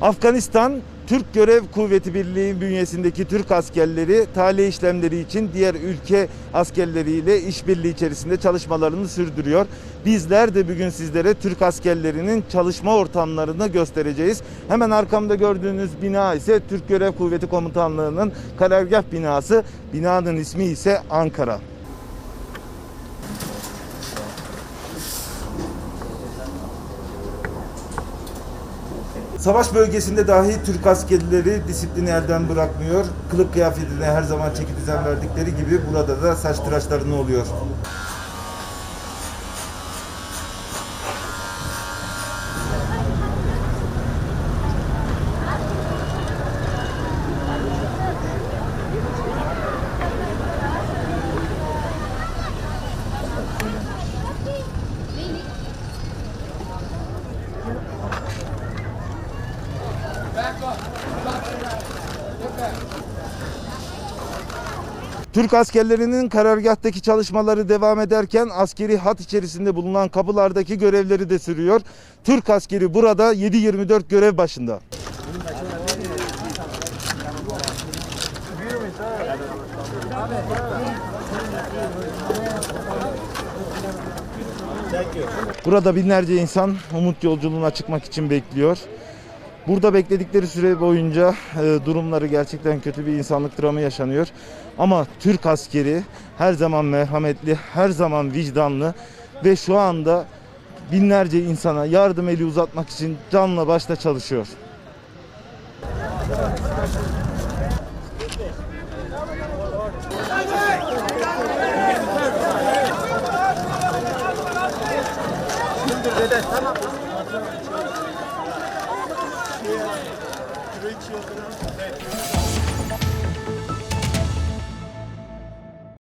Afganistan Türk Görev Kuvveti Birliği bünyesindeki Türk askerleri tahliye işlemleri için diğer ülke askerleriyle işbirliği içerisinde çalışmalarını sürdürüyor. Bizler de bugün sizlere Türk askerlerinin çalışma ortamlarını göstereceğiz. Hemen arkamda gördüğünüz bina ise Türk Görev Kuvveti Komutanlığı'nın karargah binası. Binanın ismi ise Ankara. Savaş bölgesinde dahi Türk askerleri disiplini elden bırakmıyor. Kılık kıyafetine her zaman çeki düzen verdikleri gibi burada da saç tıraşlarını oluyor. Türk askerlerinin karargahtaki çalışmaları devam ederken askeri hat içerisinde bulunan kapılardaki görevleri de sürüyor. Türk askeri burada 7-24 görev başında. Burada binlerce insan umut yolculuğuna çıkmak için bekliyor. Burada bekledikleri süre boyunca e, durumları gerçekten kötü bir insanlık dramı yaşanıyor. Ama Türk askeri her zaman merhametli, her zaman vicdanlı ve şu anda binlerce insana yardım eli uzatmak için canla başla çalışıyor. Evet.